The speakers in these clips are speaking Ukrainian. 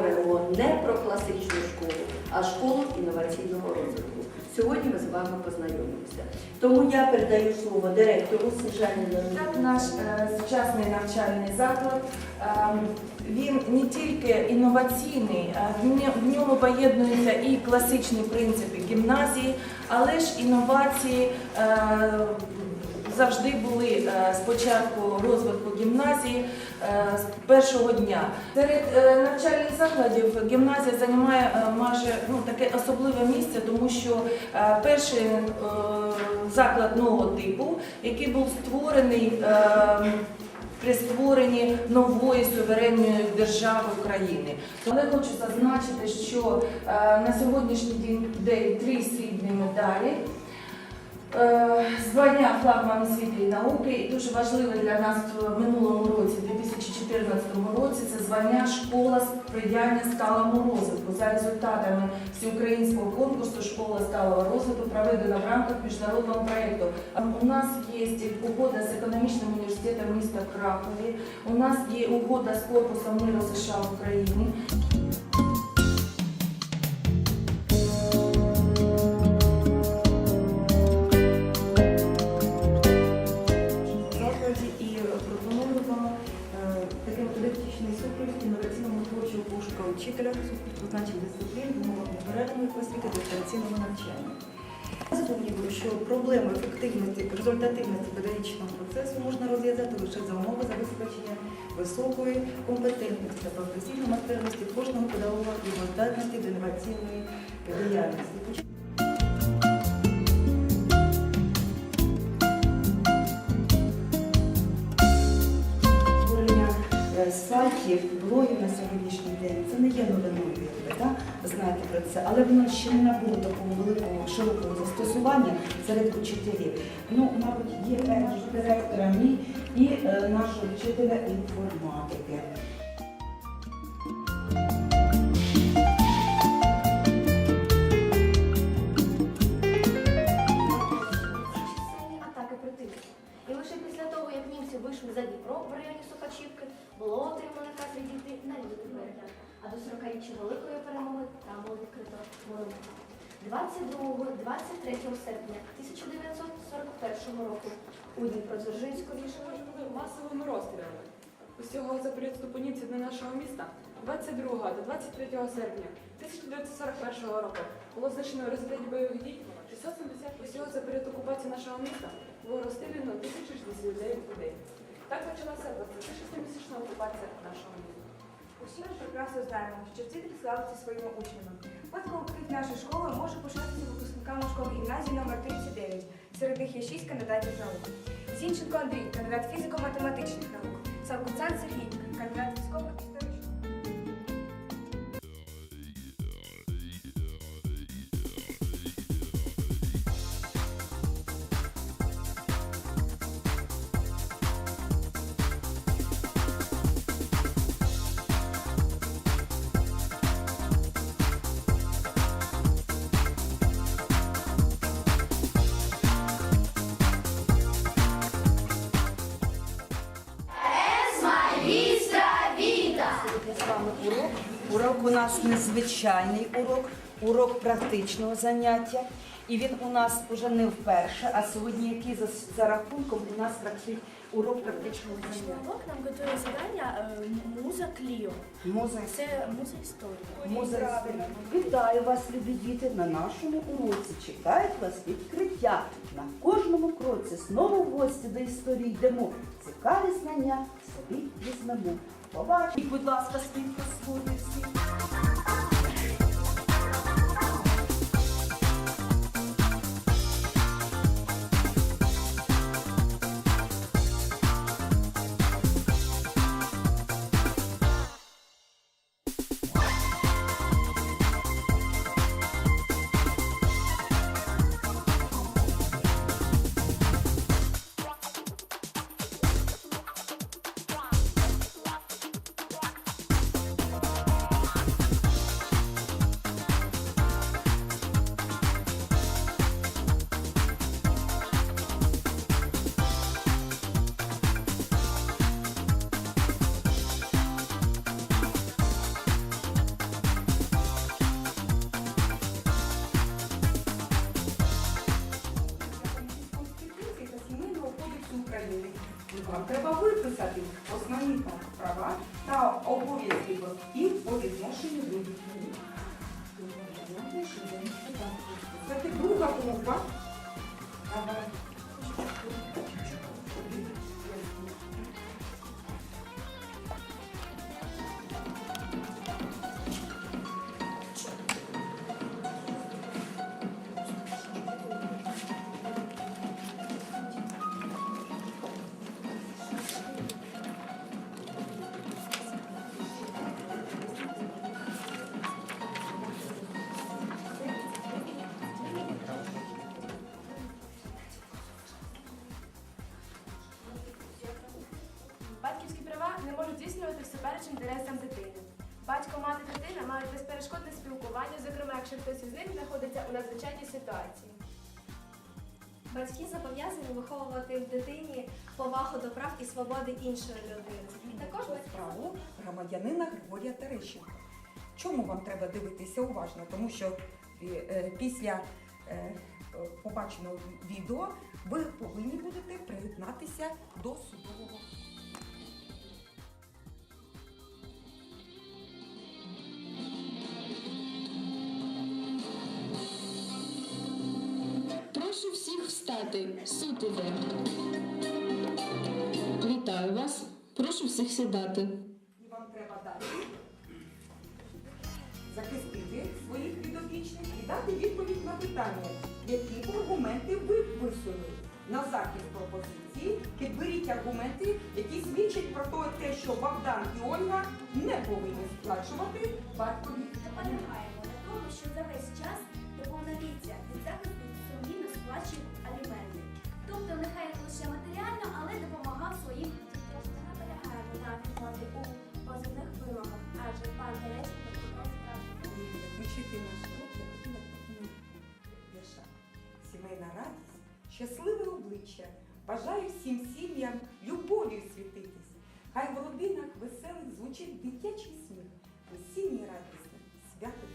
говоримо не про класичну школу, а школу інноваційного розвитку? Сьогодні ми з вами познайомимося. Тому я передаю слово директору Сніжані Так, наш е, сучасний навчальний заклад. е, Він не тільки інноваційний, нє- в ньому поєднуються і класичні принципи гімназії, але ж інновації е, завжди були е, з початку розвитку гімназії е, з першого дня. Серед е, навчальних закладів гімназія займає е, майже ну, таке особливе місце, тому що е, перший е, заклад нового типу, який був створений. е, При створенні нової суверенної держави України. Але хочу зазначити, що е, на сьогоднішній день три срібні медалі. Е, Звання флагман освіти і науки і дуже важливе для нас в минулому році, 2014 році, це звання школа сприяння сталому розвитку. За результатами всеукраїнського конкурсу Школа сталого розвитку проведена в рамках міжнародного проєкту. У нас є угода з економічним університетом міста Кракові. У нас є угода з корпусом миру США в Україні. Освіти дистанційного навчання. Я що проблему ефективності, результативності педагогічного процесу можна розв'язати лише за умови забезпечення високої компетентності та професійної майстерності кожного педагога і здатності до інноваційної діяльності. Створення е, сайтів, блогів на сьогоднішній день це не є новиною, знаєте про це, але воно ще не набуло такого великого широкого застосування серед учителів. Ну, мабуть, є певні директора мій і е, нашого вчителя інформатики. Вийшли за Дніпро в районі Сухачівки, було отримано наказ відійти на лівий берег. А до 40-річчя Великої перемоги там було відкрито ворота. 22-23 серпня 1941 року у Дніпродзержинську рішення масовими розстрілами. Усього за період вступу до нашого міста 22 до 23 серпня 1941 року було знищено в бойових дій 670 усього за період окупації нашого міста було розстріляно 1069 людей. Так почалася 26-місячна окупація нашого міста. Усі ми прекрасно знаємо, що вчитель славиться своїми учнями. От колектив нашої школи може пишатися випускниками школи гімназії номер 39. Серед них є шість кандидатів наук. Зінченко Андрій, кандидат фізико-математичних наук. Савкуцан Сергій, кандидат військово-історичних. Урок. У нас незвичайний урок, урок практичного заняття. І він у нас вже не вперше, а сьогодні який за, за рахунком у нас практи- урок практичного заняття. Урок нам готує завдання е, муза Кліо. Муза Це муза історії. Муза історії. Вітаю вас, любі діти, на нашому уроці. Чекають вас відкриття. На кожному кроці знову в гості до історії йдемо. Цікаві знання собі візьмемо. Побачіть, будь ласка, світ свої всі. Вам треба виписати основні права та обов'язки батьків по відношенню до дітей. Це друга група. Мати, мають безперешкодне спілкування, зокрема, якщо хтось із них знаходиться у надзвичайній ситуації. Батьки зобов'язані виховувати в дитині повагу до прав і свободи іншої людини. І також батьки справу громадянина Григорія Терещенка. Чому вам треба дивитися уважно? Тому що е, після е, побаченого відео ви повинні будете приєднатися до судового. Всіх. Суд іде. Вітаю вас. Прошу всіх сідати. І вам треба дати захистити своїх підопічних і дати відповідь на питання, які аргументи ви висунули. На захист пропозиції підберіть аргументи, які свідчать про те, що Богдан і Ольга не повинні сплачувати батькові. наполягаємо на тому, що за весь час до повноліття від захисту сумлінно сплачує аліменти. Тобто нехай не лише матеріально, але допомагав своїм дітям. Ми наполягаємо на відмові у позивних вимогах, адже пан Терещенко виконав справу. Закінчити наш урок я. Сімейна радість, щасливе обличчя. Бажаю всім сім'ям любов'ю світитись. Хай в родинах веселих звучить дитячий сміх. Осінній радісний, свято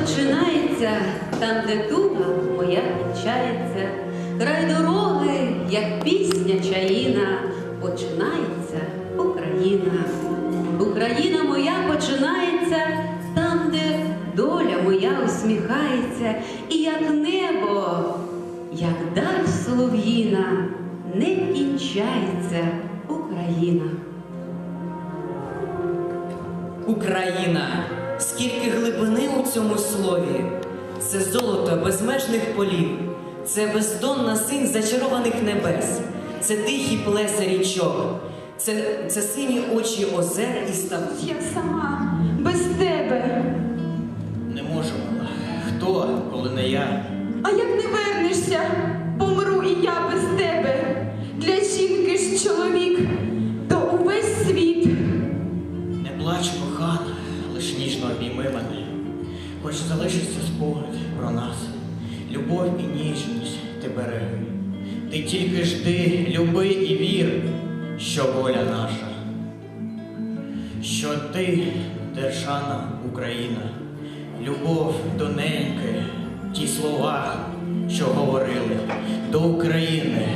починається там, де туга моя кінчається. Край дороги, як пісня чаїна, починається Україна. Україна моя починається там, де доля моя усміхається, і як небо, як даль солов'їна, не кінчається Україна. Україна, скільки глибини у цьому слові, це золото безмежних полів, це бездонна синь зачарованих небес, це тихі плеси річок, це, це сині очі озер і ставків. Я сама, без тебе. Не можу. Хто, коли не я? А як не вернешся, Хоч залишиться спогад про нас. Любов і ніжність ти береги. Ти тільки жди, люби і вір, що воля наша. Що ти, держана Україна, любов до неньки, ті слова, що говорили до України.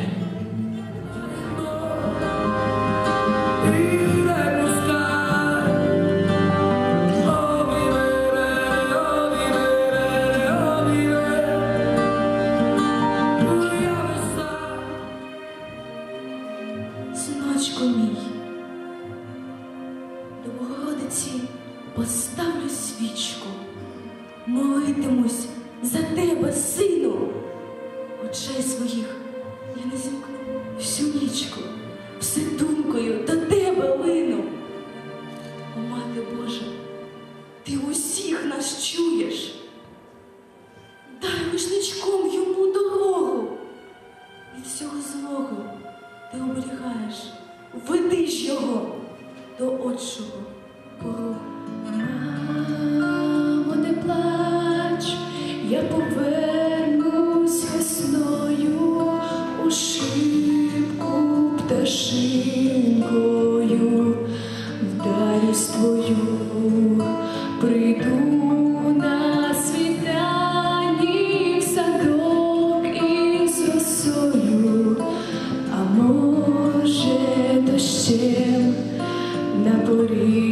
you.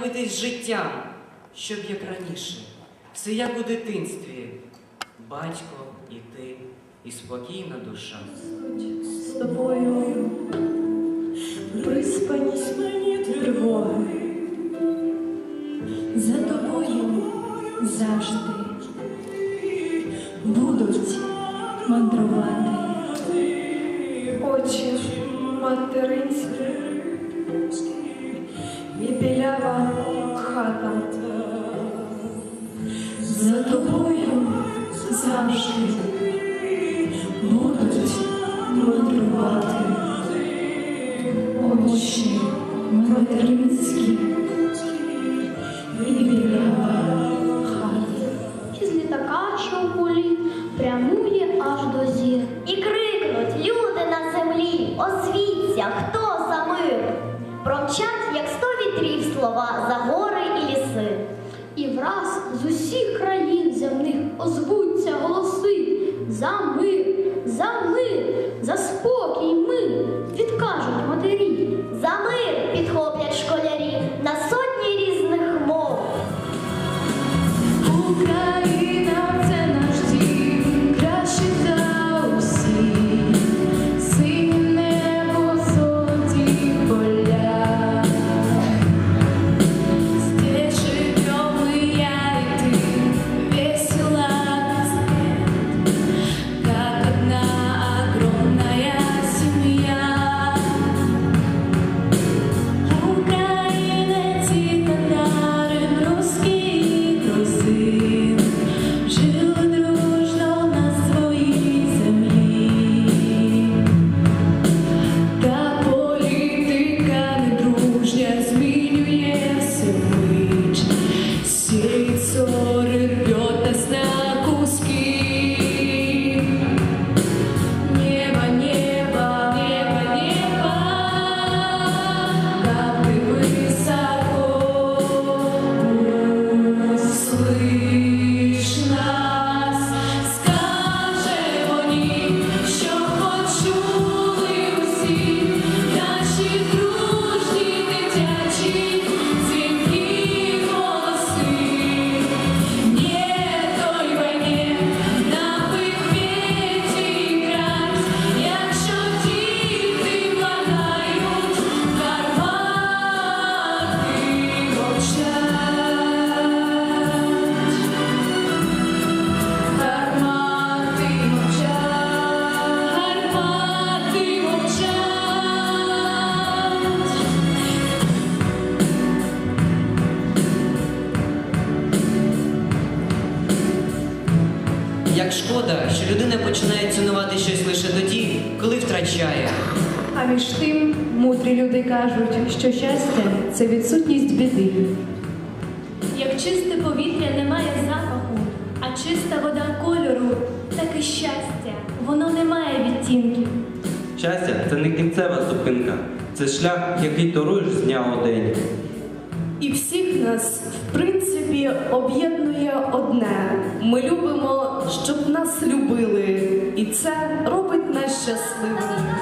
битись життям, щоб як раніше, все як у дитинстві, батько і ти, і спокійна душа. З тобою приспанісь мені тривоги. За тобою завжди будуть мандрувати очі материнські і білява хата. За тобою завжди. могли, за спокій ми відкажуть матері. За мир підхопить. вистачає. А між тим мудрі люди кажуть, що щастя це відсутність біди. Як чисте повітря не має запаху, а чиста вода кольору, так і щастя, воно не має відтінків. Щастя це не кінцева зупинка, це шлях, який торуєш з дня у день. І всіх нас принципі об'єднує одне: ми любимо, щоб нас любили, і це робить нас щасливими.